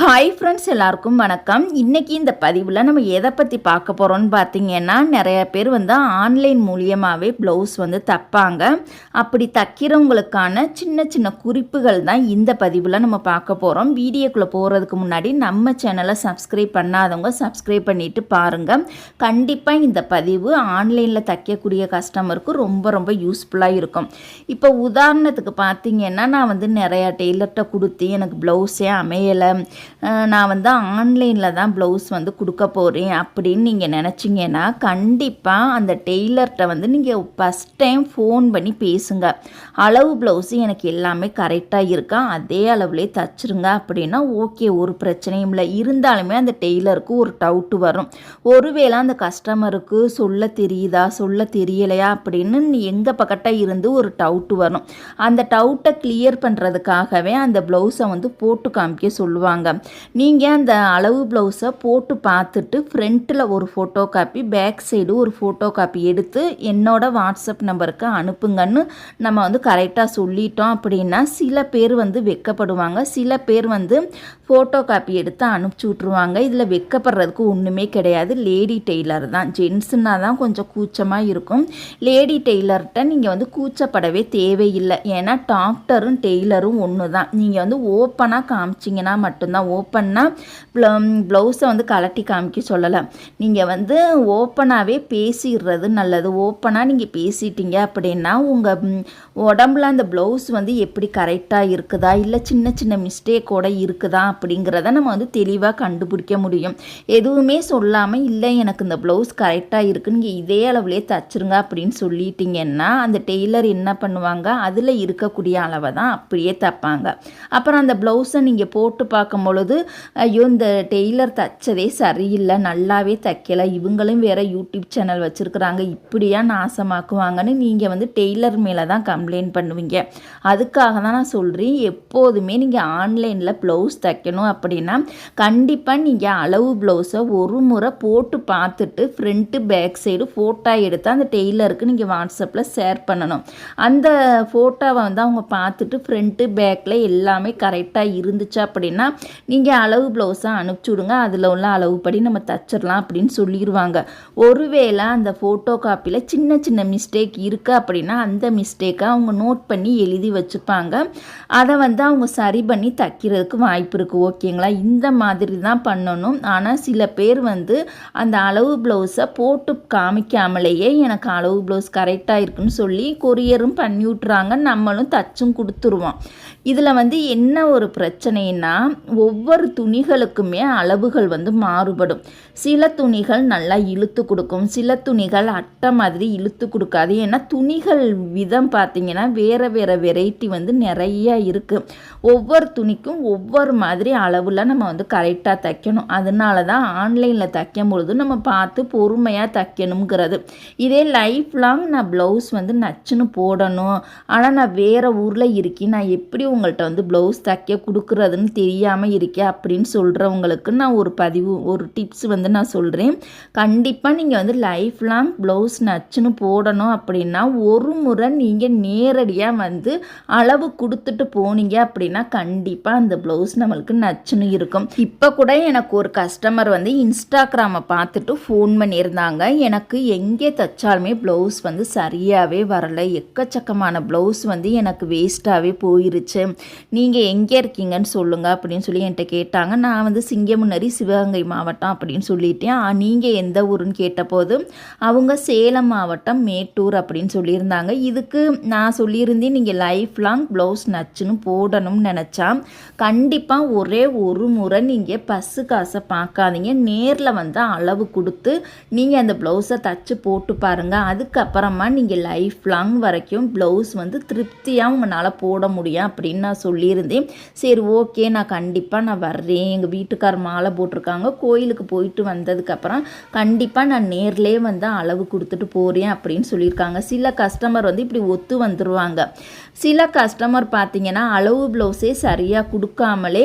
Hi friends எல்லாருக்கும் வணக்கம். இன்றைக்கி இந்த பதிவில் நம்ம எதை பற்றி பார்க்க போகிறோம்னு பார்த்தீங்கன்னா நிறைய பேர் வந்து ஆன்லைன் மூலியமாகவே ப்ளவுஸ் வந்து தைப்பாங்க. அப்படி தைக்கிறவங்களுக்கான சின்ன சின்ன குறிப்புகள் தான் இந்த பதிவில் நம்ம பார்க்க போகிறோம் வீடியோக்குள்ளே போகிறதுக்கு முன்னாடி நம்ம சேனலை சப்ஸ்கிரைப் பண்ணாதவங்க சப்ஸ்கிரைப் பண்ணிவிட்டு பாருங்கள் கண்டிப்பாக இந்த பதிவு ஆன்லைனில் தைக்கக்கூடிய கஸ்டமருக்கு ரொம்ப ரொம்ப யூஸ்ஃபுல்லாக இருக்கும். இப்போ உதாரணத்துக்கு பார்த்தீங்கன்னா நான் வந்து நிறையா டெய்லர்கிட்ட கொடுத்து எனக்கு ப்ளவுஸே அமையலை. நான் வந்து ஆன்லைனில் தான் ப்ளவுஸ் வந்து கொடுக்க போகிறேன் அப்படின்னு நீங்கள் நினச்சிங்கன்னா கண்டிப்பாக அந்த டெய்லர்கிட்ட வந்து நீங்கள் ஃபஸ்ட் டைம் ஃபோன் பண்ணி பேசுங்க. அளவு ப்ளவுஸு எனக்கு எல்லாமே கரெக்டாக இருக்கா? அதே அளவுலேயே தச்சிருங்க அப்படின்னா ஓகே ஒரு பிரச்சனையும் இல்லை. இருந்தாலுமே அந்த டெய்லருக்கு ஒரு டவுட்டு வரும். ஒருவேளை அந்த கஸ்டமருக்கு சொல்ல தெரியுதா? சொல்ல தெரியலையா? அப்படின்னு எங்கள் பக்கட்ட இருந்து ஒரு டவுட்டு வரும். அந்த டவுட்டை கிளியர் பண்ணுறதுக்காகவே அந்த ப்ளவுஸை வந்து போட்டு காமிக்க சொல்லுவாங்க. நீங்கள் அந்த அளவு ப்ளவுஸை போட்டு பார்த்துட்டு ஃப்ரண்ட்டில் ஒரு ஃபோட்டோ காப்பி பேக் சைடு ஒரு ஃபோட்டோ காப்பி எடுத்து என்னோட வாட்ஸ்அப் நம்பருக்கு அனுப்புங்கன்னு நம்ம வந்து கரெக்டாக சொல்லிட்டோம் அப்படின்னா சில பேர் வந்து வெக்கப்படுவாங்க. சில பேர் வந்து ஃபோட்டோ காப்பி எடுத்து அனுப்பிச்சி விட்ருவாங்க இதில் வெக்கப்படுறதுக்கு ஒன்றுமே கிடையாது. லேடி டெய்லர் தான். ஜென்ஸுன்னா தான் கொஞ்சம் கூச்சமாக இருக்கும். லேடி டெய்லர்கிட்ட நீங்கள் வந்து கூச்சப்படவே தேவையில்லை. ஏன்னா டாக்டரும் டெய்லரும் ஒன்று தான் நீங்கள் வந்து ஓப்பனாக காமிச்சிங்கன்னா மட்டும்தான் ஓப்பன்னா ப்ளவுஸை வந்து கலட்டி காமிக்க சொல்லலை. நீங்கள் வந்து ஓப்பனாகவே பேசிடுறது நல்லது. ஓப்பனாக நீங்கள் பேசிட்டீங்க அப்படின்னா உங்கள் உடம்புல அந்த ப்ளவுஸ் வந்து எப்படி கரெக்டாக இருக்குதா? இல்லை சின்ன சின்ன மிஸ்டேக்கோட இருக்குதா? அப்படிங்கிறத நம்ம வந்து தெளிவாக கண்டுபிடிக்க முடியும். எதுவுமே சொல்லாமல் இல்லை எனக்கு இந்த ப்ளவுஸ் கரெக்டாக இருக்குது நீங்கள் இதே அளவுலேயே தச்சுருங்க அப்படின்னு சொல்லிட்டீங்கன்னா அந்த டெய்லர் என்ன பண்ணுவாங்க? அதில் இருக்கக்கூடிய அளவை தான் அப்படியே தைப்பாங்க. அப்புறம் அந்த ப்ளவுஸை நீங்கள் போட்டு பார்க்கும் பொழுது ஐயோ இந்த டெய்லர் தைச்சதே சரியில்லை நல்லாவே தைக்கலை இவங்களும் வேற யூடியூப் சேனல் வச்சுருக்குறாங்க இப்படியா நாசமாக்குவாங்கன்னு நீங்கள் வந்து டெய்லர் மேலே தான் கம்ப்ளைண்ட் பண்ணுவீங்க. அதுக்காக தான் நான் சொல்கிறேன் எப்போதுமே நீங்கள் ஆன்லைனில் ப்ளவுஸ் தைக்கணும் அப்படின்னா கண்டிப்பாக நீங்கள் அளவு ப்ளவுஸை ஒரு முறை போட்டு பார்த்துட்டு ஃப்ரண்ட்டு பேக் சைடு ஃபோட்டோ எடுத்து அந்த டெய்லருக்கு நீங்கள் வாட்ஸ்அப்பில் ஷேர் பண்ணணும். அந்த ஃபோட்டோவை வந்து அவங்க பார்த்துட்டு ஃப்ரண்ட்டு பேக்கில் எல்லாமே கரெக்டாக இருந்துச்சு அப்படின்னா நீங்கள் அளவு ப்ளவுஸை அனுப்பிச்சி விடுங்க அதில் உள்ள அளவுப்படி நம்ம தச்சிடலாம் அப்படின்னு சொல்லிடுவாங்க ஒருவேளை அந்த ஃபோட்டோ காப்பியில் சின்ன சின்ன மிஸ்டேக் இருக்குது அப்படின்னா அந்த மிஸ்டேக்கை அவங்க நோட் பண்ணி எழுதி வச்சுப்பாங்க. அதை வந்து அவங்க சரி பண்ணி தைக்கிறதுக்கு வாய்ப்பு இருக்குது ஓகேங்களா இந்த மாதிரி தான் பண்ணணும். ஆனால் சில பேர் வந்து அந்த அளவு ப்ளவுஸை போட்டு காமிக்காமலேயே எனக்கு அளவு ப்ளவுஸ் கரெக்டாக இருக்குன்னு சொல்லி கொரியரும் பண்ணி விட்றாங்க நம்மளும் தச்சும் கொடுத்துருவோம். இதில் வந்து என்ன ஒரு பிரச்சனைன்னா ஒவ்வொரு துணிகளுக்குமே அளவுகள் வந்து மாறுபடும். சில துணிகள் நல்லா இழுத்து கொடுக்கும். சில துணிகள் அட்டை மாதிரி இழுத்து கொடுக்காது. ஏன்னா துணிகள் விதம் பார்த்திங்கன்னா வேறு வேறு வெரைட்டி வந்து நிறைய இருக்குது ஒவ்வொரு துணிக்கும் ஒவ்வொரு மாதிரி அளவில் நம்ம வந்து கரெக்டாக தைக்கணும். அதனால தான் ஆன்லைனில் தைக்கும் பொழுது நம்ம பார்த்து பொறுமையாக தைக்கணுங்கிறது இதே லைஃப் லாங் நான் ப்ளவுஸ் வந்து நச்சுன்னு போடணும். ஆனால் நான் வேறு ஊரில் இருக்கேன் நான் எப்படி உங்கள்கிட்ட வந்து ப்ளவுஸ் தைக்க கொடுக்குறதுன்னு தெரியாமல் இருக்கே அப்படின்னு சொல்கிறவங்களுக்கு நான் ஒரு பதிவு ஒரு டிப்ஸ் வந்து நான் சொல்கிறேன் கண்டிப்பாக நீங்கள் வந்து லைஃப் லாங் ப்ளவுஸ் நச்சுன்னு போடணும் அப்படின்னா ஒரு முறை நீங்கள் நேரடியாக வந்து அளவு கொடுத்துட்டு போனீங்க அப்படின்னா கண்டிப்பாக அந்த ப்ளவுஸ் நம்மளுக்கு நச்சுன்னு இருக்கும். இப்போ கூட எனக்கு ஒரு கஸ்டமர் வந்து இன்ஸ்டாகிராமை பார்த்துட்டு ஃபோன் பண்ணியிருந்தாங்க. எனக்கு எங்கே தைச்சாலுமே ப்ளவுஸ் வந்து சரியாகவே வரலை. எக்கச்சக்கமான ப்ளவுஸ் வந்து எனக்கு வேஸ்ட்டாகவே போயிருச்சு. நீங்கள் எங்கே இருக்கீங்கன்னு சொல்லுங்கள் அப்படின்னு சொல்லி என்கிட்ட கேட்டாங்க. நான் வந்து சிங்கமுன்னரி சிவகங்கை மாவட்டம் அப்படின்னு சொல்லிட்டேன். நீங்கள் எந்த ஊருன்னு கேட்டபோது அவங்க சேலம் மாவட்டம் மேட்டூர் அப்படின்னு சொல்லியிருந்தாங்க. இதுக்கு நான் சொல்லியிருந்தேன் நீங்கள் லைஃப் லாங் ப்ளவுஸ் நச்சுன்னு போடணும்னு நினச்சா கண்டிப்பாக ஒரே ஒரு முறை நீங்கள் பஸ்ஸு காசை பார்க்காதீங்க. நேரில் வந்து அளவு கொடுத்து நீங்கள் அந்த ப்ளவுஸை தச்சு போட்டு பாருங்கள் அதுக்கப்புறமா நீங்கள் லைஃப் லாங் வரைக்கும் ப்ளவுஸ் வந்து திருப்தியாக உங்களால் போட முடியும் அப்படின்னு நான் சொல்லியிருந்தேன். சரி ஓகே நான் கண்டிப்பாக நான் வர்றேன். எங்கள் வீட்டுக்கார் மாலை போட்டிருக்காங்க. கோயிலுக்கு போயிட்டு வந்ததுக்கப்புறம் கண்டிப்பாக நான் நேர்லேயே வந்து அளவு கொடுத்துட்டு போகிறேன் அப்படின்னு சொல்லியிருக்காங்க. சில கஸ்டமர் வந்து இப்படி ஒத்து வந்துடுவாங்க சில கஸ்டமர் பார்த்தீங்கன்னா அளவு ப்ளவுஸே சரியாக கொடுக்காமலே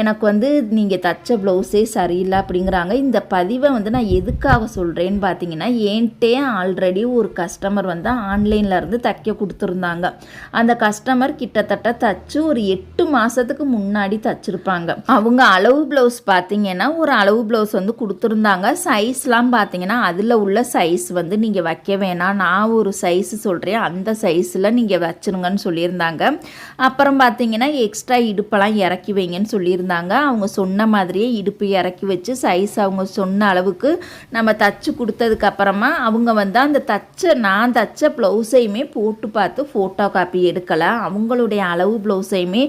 எனக்கு வந்து நீங்கள் தச்ச ப்ளவுஸே சரியில்லை அப்படிங்கிறாங்க. இந்த பதிவை வந்து நான் எதுக்காக சொல்கிறேன்னு பார்த்தீங்கன்னா என்கிட்டே ஆல்ரெடி ஒரு கஸ்டமர் வந்து ஆன்லைனில் இருந்து தைக்க கொடுத்துருந்தாங்க. அந்த கஸ்டமர் கிட்டத்தட்ட தச்சு ஒரு எட்டு மாதத்துக்கு முன்னாடி வச்சுருப்பாங்க. அவங்க அளவு ப்ளவுஸ் பார்த்தீங்கன்னா ஒரு அளவு ப்ளவுஸ் வந்து கொடுத்துருந்தாங்க. சைஸ்லாம் பார்த்தீங்கன்னா அதில் உள்ள சைஸ் வந்து நீங்கள் வைக்க வேணாம். நான் ஒரு சைஸ் சொல்கிறேன் அந்த சைஸில் நீங்கள் வச்சிருங்கன்னு சொல்லியிருந்தாங்க. அப்புறம் பார்த்தீங்கன்னா எக்ஸ்ட்ரா இடுப்பெல்லாம் இறக்கி வைங்கன்னு சொல்லியிருந்தாங்க. அவங்க சொன்ன மாதிரியே இடுப்பு இறக்கி வச்சு சைஸ் அவங்க சொன்ன அளவுக்கு நம்ம தச்சு கொடுத்ததுக்கப்புறமா அவங்க வந்து அந்த தச்ச நான் தச்ச ப்ளவுஸையுமே போட்டு பார்த்து ஃபோட்டோ காப்பி எடுக்கலை. அவங்களுடைய அளவு ப்ளவுஸையுமே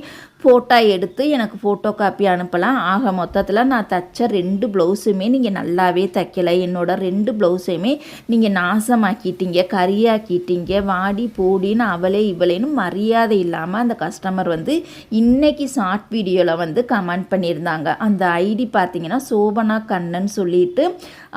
ஃபோட்டோ எடுத்து எனக்கு ஃபோட்டோ காப்பி அனுப்பலாம். ஆக மொத்தத்தில் நான் தைச்ச ரெண்டு ப்ளவுஸுமே நீங்கள் நல்லாவே தைக்கலை. என்னோட ரெண்டு ப்ளவுஸையுமே நீங்கள் நாசமாக்கிட்டீங்க கரியாக்கிட்டீங்க வாடி போடின்னு அவளே இவளேன்னு மரியாதை இல்லாமல் அந்த கஸ்டமர் வந்து இன்றைக்கி ஷார்ட் வீடியோவில் வந்து கமெண்ட் பண்ணியிருந்தாங்க. அந்த ஐடி பார்த்தீங்கன்னா சோபனா கண்ணன் சொல்லிட்டு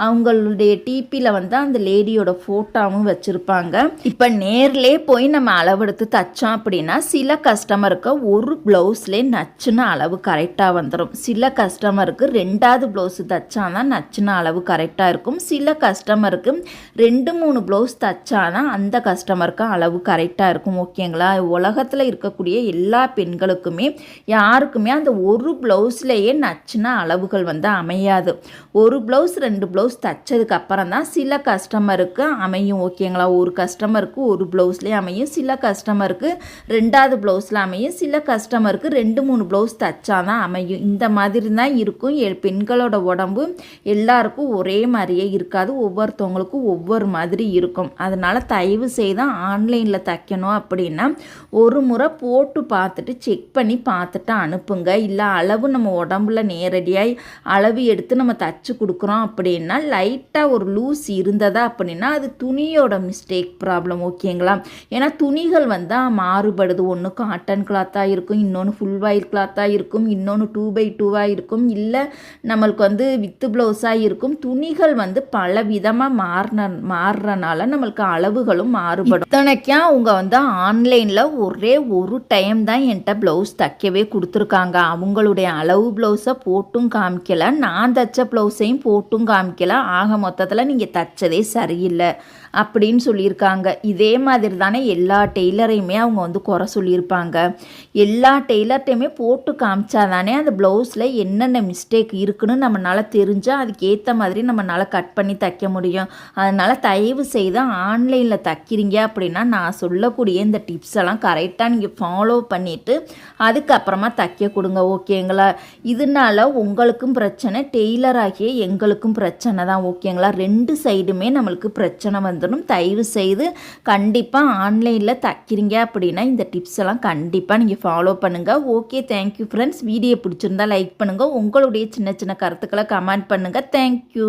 அவங்களுடைய டிபியில் வந்து அந்த லேடியோட ஃபோட்டோவும் வச்சுருப்பாங்க. இப்போ நேர்லே போய் நம்ம அளவெடுத்து தைச்சோம் அப்படின்னா சில கஸ்டமருக்கு ஒரு ப்ளவுஸ் ப்ளவுஸ்லே நச்சுன அளவு கரெக்டாக வந்துடும் சில கஸ்டமருக்கு ரெண்டாவது ப்ளவுஸ் தைச்சாதான் நச்சுன அளவு கரெக்டாக இருக்கும். சில கஸ்டமருக்கு ரெண்டு மூணு ப்ளவுஸ் தைச்சாதான் அந்த கஸ்டமருக்கு அளவு கரெக்டாக இருக்கும். ஓகேங்களா? உலகத்தில் இருக்கக்கூடிய எல்லா பெண்களுக்குமே யாருக்குமே அந்த ஒரு ப்ளவுஸ்லேயே நச்சுன அளவுகள் வந்து அமையாது. ஒரு ப்ளவுஸ் ரெண்டு ப்ளவுஸ் தைச்சதுக்கு அப்புறம் தான் சில கஸ்டமருக்கு அமையும். ஓகேங்களா? ஒரு கஸ்டமருக்கு ஒரு ப்ளவுஸ்லேயே அமையும். சில கஸ்டமருக்கு ரெண்டாவது ப்ளவுஸில் அமையும். சில கஸ்டமருக்கு ரெண்டு மூணு ப்ளவுஸ் தைச்சாதான் அமையும். இந்த மாதிரி தான் இருக்கும். எ- பெண்களோட உடம்பு எல்லாருக்கும் ஒரே மாதிரியே இருக்காது. ஒவ்வொருத்தவங்களுக்கும் ஒவ்வொரு மாதிரி இருக்கும். அதனால் தயவு செய்து ஆன்லைனில் தைக்கணும் அப்படின்னா ஒரு முறை போட்டு பார்த்துட்டு செக் பண்ணி பார்த்துட்டு அனுப்புங்க. இல்லை அளவு நம்ம உடம்புல நேரடியாக அளவு எடுத்து நம்ம தச்சு கொடுக்குறோம் அப்படின்னா லைட்டாக ஒரு லூஸ் இருந்ததா அப்படின்னா அது துணியோட மிஸ்டேக் ப்ராப்ளம் ஓகேங்களா ஏன்னா துணிகள் வந்து மாறுபடுது. ஒன்று காட்டன் கிளாத்தாக இருக்கும் இன்னொன்று ஃபுல் வாயில் கிளாத்தாக இருக்கும் இன்னொன்று டூ பை டூவாக இருக்கும். இல்லை நம்மளுக்கு வந்து வித்து ப்ளவுஸாக இருக்கும். துணிகள் வந்து பல விதமாக மாறின மாறுறனால நம்மளுக்கு அளவுகளும் மாறுபடும். இத்தனைக்கும் அவங்க வந்து ஆன்லைனில் ஒரே ஒரு டைம் தான் என்கிட்ட ப்ளவுஸ் தைக்கவே கொடுத்துருக்காங்க. அவங்களுடைய அளவு ப்ளவுஸை போட்டும் காமிக்கல. நான் தைச்ச ப்ளவுஸையும் போட்டும் காமிக்கல. ஆக மொத்தத்தில் நீங்கள் தைச்சதே சரியில்லை அப்படின்னு சொல்லியிருக்காங்க. இதே மாதிரி தானே எல்லா டெய்லரையுமே அவங்க வந்து குறை சொல்லியிருப்பாங்க. எல்லா டெய்லர்ட்டையுமே போட்டு காமிச்சாதானே அந்த ப்ளவுஸில் என்னென்ன மிஸ்டேக் இருக்குன்னு நம்மளால் தெரிஞ்சால் அதுக்கு ஏற்ற மாதிரி நம்மளால் கட் பண்ணி தைக்க முடியும். அதனால் தயவு செய்து ஆன்லைனில் தைக்கிறீங்க அப்படின்னா நான் சொல்லக்கூடிய இந்த டிப்ஸ் எல்லாம் கரெக்டாக நீங்கள் ஃபாலோ பண்ணிவிட்டு அதுக்கப்புறமா தைக்க கொடுங்க ஓகேங்களா இதனால உங்களுக்கும் பிரச்சனை டெய்லர் ஆகிய எங்களுக்கும் பிரச்சனை தான் ஓகேங்களா ரெண்டு சைடுமே நம்மளுக்கு பிரச்சனை வந்துடும். தயவு செய்து கண்டிப்பாக ஆன்லைனில் தைக்கிறீங்க அப்படின்னா இந்த டிப்ஸ் எல்லாம் கண்டிப்பாக நீங்கள் ஃபாலோ பண்ணுங்கள் okay thank you friends video பிடிச்சிருந்தா லைக் பண்ணுங்கள் உங்களுடைய சின்ன சின்ன கருத்துக்களை கமெண்ட் பண்ணுங்கள் தேங்க்யூ